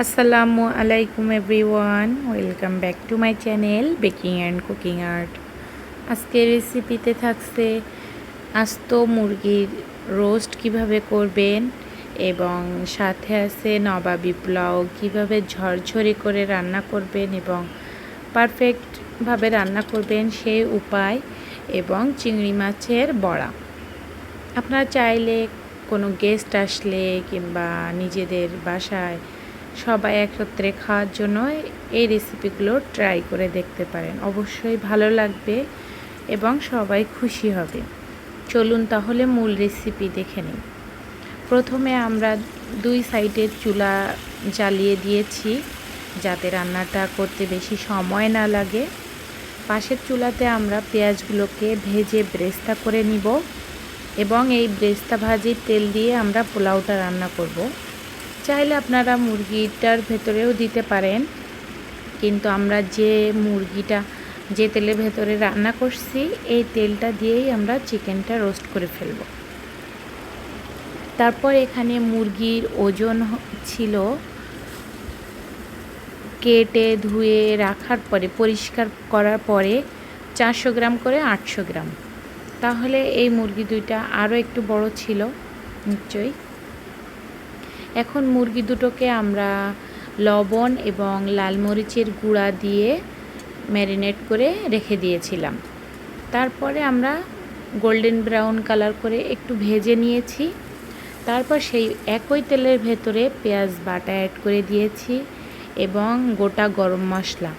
আসসালামু আলাইকুম everyone welcome back to my channel baking and cooking art আজকের রেসিপিতে থাকছে আস্ত মুরগির রোস্ট কীভাবে করবেন এবং সাথে আছে নবাবি পোলাও কীভাবে ঝরঝরে করে রান্না করবেন এবং পারফেক্টভাবে রান্না করবেন সেই উপায় এবং চিংড়ি মাছের বড়া। আপনারা চাইলে কোনো গেস্ট আসলে কিংবা নিজেদের বাসায় সবাই একত্রে খাওয়ার জন্য এই রেসিপিগুলো ট্রাই করে দেখতে পারেন। অবশ্যই ভালো লাগবে এবং সবাই খুশি হবে। চলুন তাহলে মূল রেসিপি দেখে নিই। প্রথমে আমরা দুই সাইডের চুলা জ্বালিয়ে দিয়েছি যাতে রান্নাটা করতে বেশি সময় না লাগে। পাশের চুলাতে আমরা পেঁয়াজগুলোকে ভেজে ব্রেস্তা করে নিব এবং এই ব্রেস্তা ভাজির তেল দিয়ে আমরা পোলাওটা রান্না করব। চাইলে আপনারা মুরগিটার ভেতরেও দিতে পারেন। কিন্তু আমরা যে মুরগিটা, যে তেলের ভেতরে রান্না করছি, এই তেলটা দিয়েই আমরা চিকেনটা রোস্ট করে ফেলব। তারপর এখানে মুরগির ওজন ছিল কেটে ধুয়ে রাখার পরে, পরিষ্কার করার পরে চারশো গ্রাম করে আটশো গ্রাম। তাহলে এই মুরগি দুইটা আরও একটু বড় ছিল, নিশ্চয়ই। এখন মুরগি দুটোকে আমরা লবণ এবং লাল মরিচের গুঁড়া দিয়ে ম্যারিনেট করে রেখে দিয়েছিলাম। তারপরে আমরা গোল্ডেন ব্রাউন কালার করে একটু ভেজে নিয়েছি। তারপর সেই একই তেলের ভেতরে পেঁয়াজ বাটা অ্যাড করে দিয়েছি এবং গোটা গরম মশলা,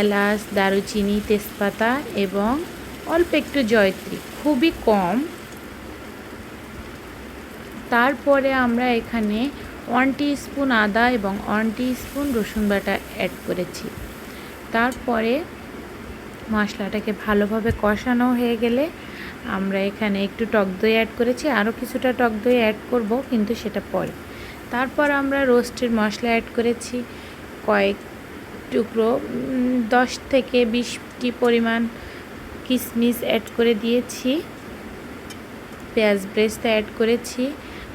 এলাচ, দারুচিনি, তেজপাতা এবং অল্প একটু জয়ত্রী, খুবই কম। তারপরে আমরা এখানে ওয়ান স্পুন আদা এবং ওয়ান স্পুন রসুন বাটা অ্যাড করেছি। তারপরে মশলাটাকে ভালোভাবে কষানো হয়ে গেলে আমরা এখানে একটু টক দই অ্যাড করেছি। আরও কিছুটা টক দই অ্যাড করব, কিন্তু সেটা পরে। তারপর আমরা রোস্টের মশলা অ্যাড করেছি। কয়েক টুকরো দশ থেকে বিশটি পরিমাণ কিশমিশ অ্যাড করে দিয়েছি। পেঁয়াজ ব্রেস্তা অ্যাড করেছি।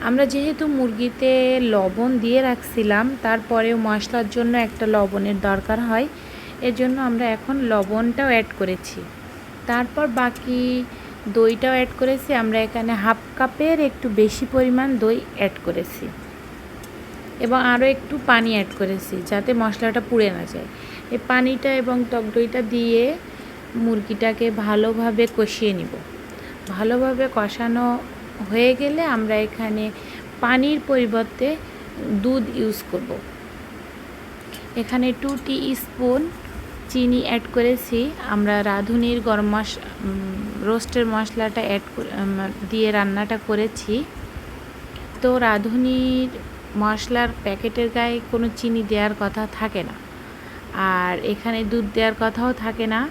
আমরা যেহেতু মুরগিতে লবণ দিয়ে রাখছিলাম, তারপরেও মশলার জন্য একটা লবণের দরকার হয়। এর জন্য আমরা এখন লবণটাও অ্যাড করেছি। তারপর বাকি দইটাও অ্যাড করেছি। আমরা এখানে হাফ কাপের একটু বেশি পরিমাণ দই অ্যাড করেছি। এবং আরও একটু পানি অ্যাড করেছি যাতে মশলাটা পুড়ে না যায়। এই পানিটা এবং টক দইটা দিয়ে মুরগিটাকে ভালোভাবে কষিয়ে নিব। ভালোভাবে কষানো হয়ে গেলে আমরা এখানে পানির পরিবর্তে দুধ ইউজ করব। এখানে টু টি স্পুন চিনি অ্যাড করেছি। আমরা রাঁধুনির গরম মশ রোস্টের মশলাটা অ্যাড দিয়ে রান্নাটা করেছি। তো রাঁধুনির মশলার প্যাকেটের গায়ে কোনো চিনি দেওয়ার কথা থাকে না। আর এখানে দুধ দেওয়ার কথাও থাকে না।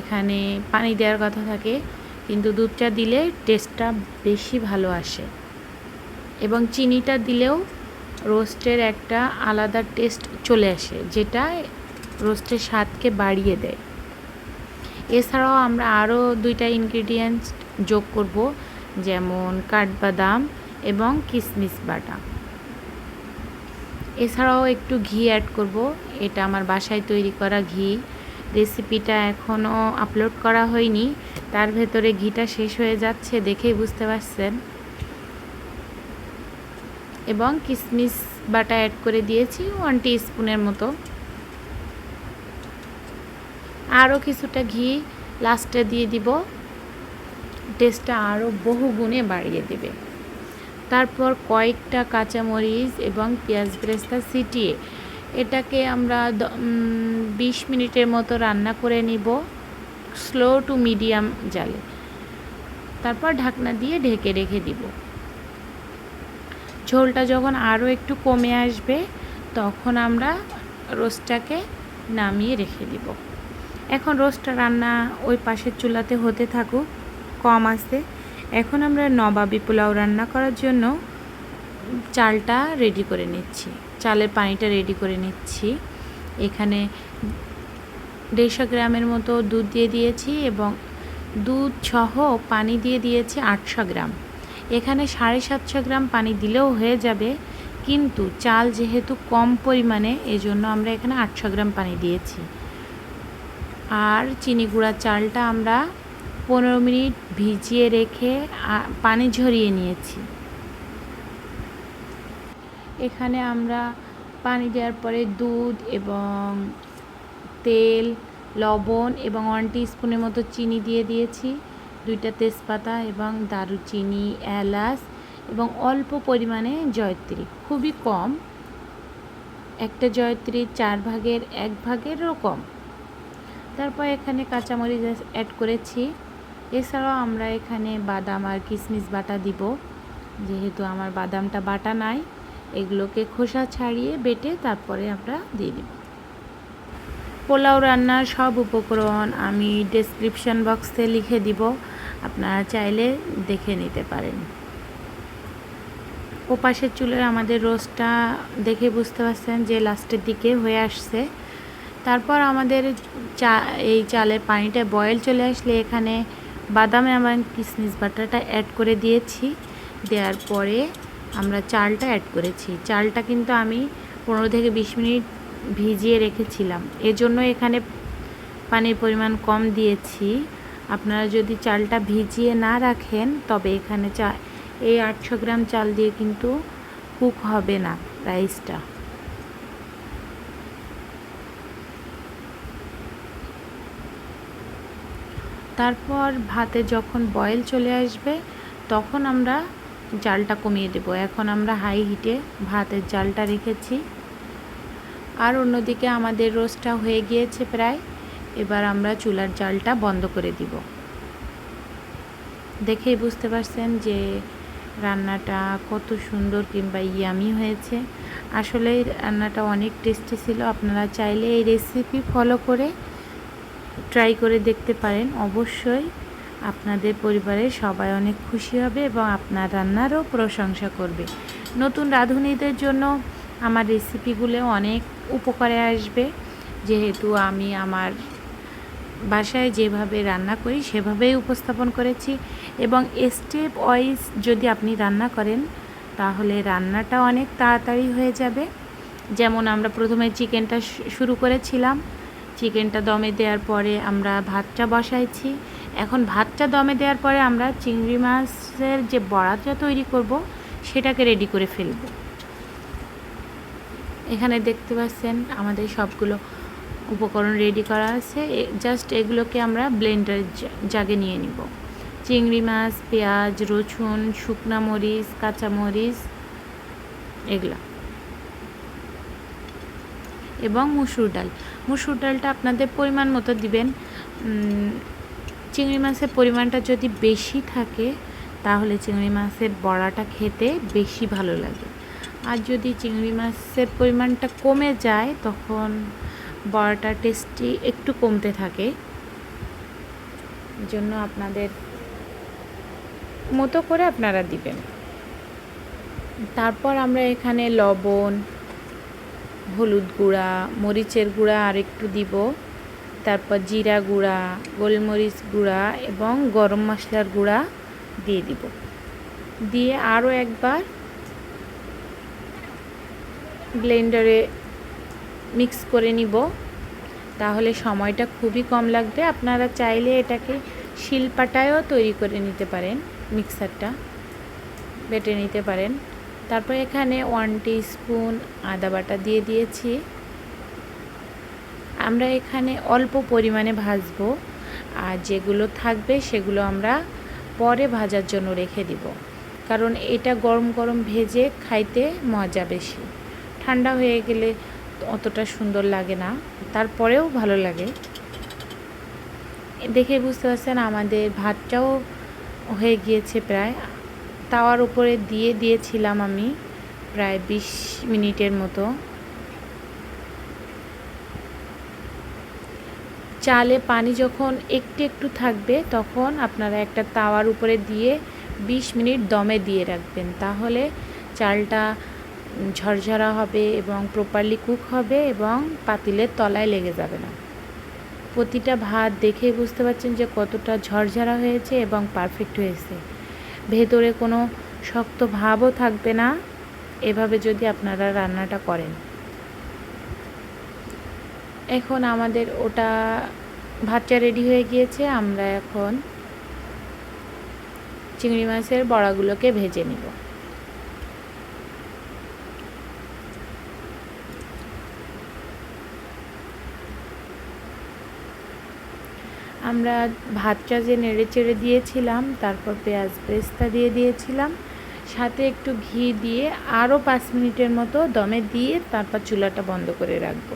এখানে পানি দেওয়ার কথা থাকে। কিন্তু দুধটা দিলে টেস্টটা বেশি ভালো আসে। এবং চিনিটা দিলেও রোস্টের একটা আলাদা টেস্ট চলে আসে, যেটা রোস্টের স্বাদকে বাড়িয়ে দেয়। এছাড়াও আমরা আরও দুইটা ইনগ্রিডিয়েন্টস যোগ করব, যেমন কাঠবাদাম এবং কিশমিশ বাটা। এছাড়াও একটু ঘি অ্যাড করব, এটা আমার বাসায় তৈরি করা ঘি। রেসিপিটা এখনও আপলোড করা হয়নি। তার ভেতরে ঘিটা শেষ হয়ে যাচ্ছে দেখেই বুঝতে পারছেন। এবং কিশমিশ বাটা অ্যাড করে দিয়েছি ওয়ান স্পুনের মতো। আরও কিছুটা ঘি লাস্টে দিয়ে দিব। টেস্টটা আরও বহু গুণে বাড়িয়ে দেবে। তারপর কয়েকটা কাঁচামরিচ এবং পেঁয়াজ ব্রেস্তা ছিটিয়ে এটাকে আমরা বিশ মিনিটের মতো রান্না করে নিব, স্লো টু মিডিয়াম জালে। তারপর ঢাকনা দিয়ে ঢেকে রেখে দিব। ঝোলটা যখন আরও একটু কমে আসবে, তখন আমরা রোস্টটাকে নামিয়ে রেখে দিব। এখন রোস্টটা রান্না ওই পাশের চুলাতে হতে থাকুক, কম আছে। এখন আমরা নবাবি পোলাও রান্না করার জন্য চালটা রেডি করে নিচ্ছি। চালের পানিটা রেডি করে নিচ্ছি। এখানে দেড়শো গ্রামের মতো দুধ দিয়ে দিয়েছি এবং দুধ সহ পানি দিয়ে দিয়েছি আটশো গ্রাম। এখানে সাড়ে সাতশো গ্রাম পানি দিলেও হয়ে যাবে, কিন্তু চাল যেহেতু কম পরিমাণে, এজন্য আমরা এখানে আটশো গ্রাম পানি দিয়েছি। আর চিনি গুঁড়া চালটা আমরা পনেরো মিনিট ভিজিয়ে রেখে পানি ঝরিয়ে নিয়েছি। এখানে আমরা পানি দেওয়ার পরে দুধ এবং তেল, লবণ এবং ওয়ান স্পুনের মতো চিনি দিয়ে দিয়েছি। দুইটা তেজপাতা এবং দারুচিনি, এলাচ এবং অল্প পরিমাণে জয়ত্রী। খুবই কম। একটা জয়ত্রী চার ভাগের, এক ভাগেরও কম। তারপর এখানে কাঁচামরিচ অ্যাড করেছি। এছাড়াও আমরা এখানে বাদাম আর কিশমিশ বাটা দিব। যেহেতু আমার বাদামটা বাটা নাই। এগুলোকে খোসা ছাড়িয়ে বেটে তারপরে আমরা দিয়ে দিব পোলাও রান্নার সব উপকরণ আমি ডেসক্রিপশন বক্সে লিখে দিব, আপনারা চাইলে দেখে নিতে পারেন। ওপাশের চুলের আমাদের রোস্টটা দেখে বুঝতে পারছেন যে লাস্টের দিকে হয়ে আসছে। তারপর আমাদের চা, এই চালের পানিটা বয়েল চলে আসলে এখানে বাদামে আমার কিসমিস বাটারটা অ্যাড করে দিয়েছি। দেওয়ার পরে আমরা চালটা অ্যাড করেছি। চালটা কিন্তু আমি পনেরো থেকে বিশ মিনিট ভিজিয়ে রেখেছিলাম। এজন্য এখানে পানির পরিমাণ কম দিয়েছি। আপনারা যদি চালটা ভিজিয়ে না রাখেন, তবে এখানে চা, এই আটশো গ্রাম চাল দিয়ে কিন্তু কুক হবে না রাইসটা তারপর ভাতে যখন বয়েল চলে আসবে, তখন আমরা জালটা কমিয়ে দেব। এখন আমরা হাই হিটে ভাতের জালটা রেখেছি। আর অন্যদিকে আমাদের রোস্টটা হয়ে গিয়েছে প্রায়। এবার আমরা চুলার জালটা বন্ধ করে দিব। দেখেই বুঝতে পারছেন যে রান্নাটা কত সুন্দর কিংবা ইয়ামি হয়েছে। আসলে রান্নাটা অনেক টেস্টি ছিল। আপনারা চাইলে এই রেসিপি ফলো করে ট্রাই করে দেখতে পারেন। অবশ্যই আপনাদের পরিবারের সবাই অনেক খুশি হবে এবং আপনার রান্নারও প্রশংসা করবে। নতুন রাঁধুনিদের জন্য আমার রেসিপিগুলো অনেক উপকারে আসবে। যেহেতু আমি আমার বাসায় যেভাবে রান্না করি, সেভাবেই উপস্থাপন করেছি এবং স্টেপ ওয়াইজ যদি আপনি রান্না করেন, তাহলে রান্নাটা অনেক তাড়াতাড়ি হয়ে যাবে। যেমন আমরা প্রথমে চিকেনটা শুরু করেছিলাম। চিকেনটা দমে দেওয়ার পরে আমরা ভাতটা বসাইছি। এখন ভাতটা দমে দেওয়ার পরে আমরা চিংড়ি মাছের যে বড়াটা তৈরি করব, সেটাকে রেডি করে ফেলব। এখানে দেখতে পাচ্ছেন আমাদের সবগুলো উপকরণ রেডি করা আছে। জাস্ট এগুলোকে আমরা ব্লেন্ডার জাগে নিয়ে নিব। চিংড়ি মাছ, পেঁয়াজ, রসুন, শুকনা মরিচ কাঁচামরিচ এগুলা। এবং মুসুর ডাল। মুসুর ডালটা আপনাদের পরিমাণ মতো দিবেন। চিংড়ি মাছের পরিমাণটা যদি বেশি থাকে, তাহলে চিংড়ি মাছের বড়াটা খেতে বেশি ভালো লাগে। আর যদি চিংড়ি মাছের পরিমাণটা কমে যায়, তখন বড়াটা টেস্টি একটু কমতে থাকে। জন্য আপনাদের মতো করে আপনারা দিবেন। তারপর আমরা এখানে লবণ, হলুদ গুঁড়া, মরিচের গুঁড়া আর একটু দিব। তারপর জিরা গুঁড়া, গোলমরিচ গুঁড়া এবং গরম মশলার গুঁড়া দিয়ে দিব। দিয়ে আরও একবার ব্লেন্ডারে মিক্স করে নিব। তাহলে সময়টা খুবই কম লাগবে। আপনারা চাইলে এটাকে শিলপাটায়ও তৈরি করে নিতে পারেন, মিক্সারটা বেটে নিতে পারেন। তারপর এখানে ওয়ান স্পুন আদা বাটা দিয়ে দিয়েছি। আমরা এখানে অল্প পরিমাণে ভাজবো আর যেগুলো থাকবে সেগুলো আমরা পরে ভাজার জন্য রেখে দিব। কারণ এটা গরম গরম ভেজে খাইতে মজা বেশি। ঠান্ডা হয়ে গেলে অতটা সুন্দর লাগে না, তারপরেও ভালো লাগে। দেখে বুঝতে পারছেন আমাদের ভাতটাও হয়ে গিয়েছে প্রায়। তাওয়ার উপরে দিয়ে দিয়েছিলাম আমি প্রায় বিশ মিনিটের মতো। চালে পানি যখন একটু একটু থাকবে, তখন আপনারা একটা তাওয়ার উপরে দিয়ে বিশ মিনিট দমে দিয়ে রাখবেন। তাহলে চালটা ঝরঝরা হবে এবং প্রপারলি কুক হবে এবং পাতিলের তলায় লেগে যাবে না। প্রতিটা ভাত দেখেই বুঝতে পারছেন যে কতটা ঝরঝরা হয়েছে এবং পারফেক্ট হয়েছে। ভেতরে কোনো শক্ত ভাবও থাকবে না। এভাবে যদি আপনারা রান্নাটা করেন। এখন আমাদের ওটা ভাতটা রেডি হয়ে গিয়েছে, আমরা এখন চিংড়ি মাছের বড়াগুলোকে ভেজে নিব। আমরা ভাতটা যে নেড়ে চেড়ে দিয়েছিলাম, তারপর পেঁয়াজ পেস্তা দিয়ে দিয়েছিলাম, সাথে একটু ঘি দিয়ে আরও পাঁচ মিনিটের মতো দমে দিয়ে তারপর চুলাটা বন্ধ করে রাখব।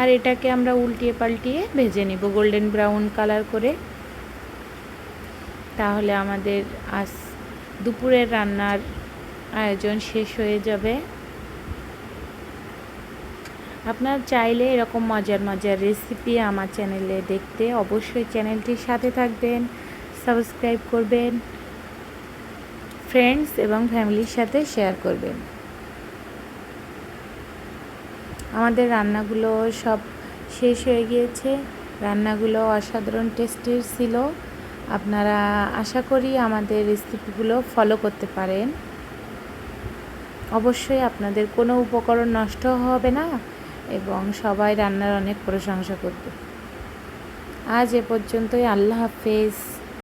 আর এটাকে আমরা উল্টিয়ে পাল্টিয়ে ভেজে নিব গোল্ডেন ব্রাউন কালার করে। তাহলে আমাদের আজ দুপুরের রান্নার আয়োজন শেষ হয়ে যাবে। আপনার চাইলে এরকম মজার মজার রেসিপি আমার চ্যানেলে দেখতে অবশ্যই চ্যানেলটির সাথে থাকবেন সাবস্ক্রাইব করবেন ফ্রেন্ডস এবং ফ্যামিলির সাথে শেয়ার করবেন। আমাদের রান্নাগুলো সব শেষ হয়ে গিয়েছে। রান্নাগুলো অসাধারণ টেস্টের ছিল। আপনারা আশা করি আমাদের রেসিপিগুলো ফলো করতে পারেন। অবশ্যই আপনাদের কোনো উপকরণ নষ্ট হবে না এবং সবাই রান্নার অনেক প্রশংসা করবে। আজ এ পর্যন্তই। আল্লাহ হাফেজ।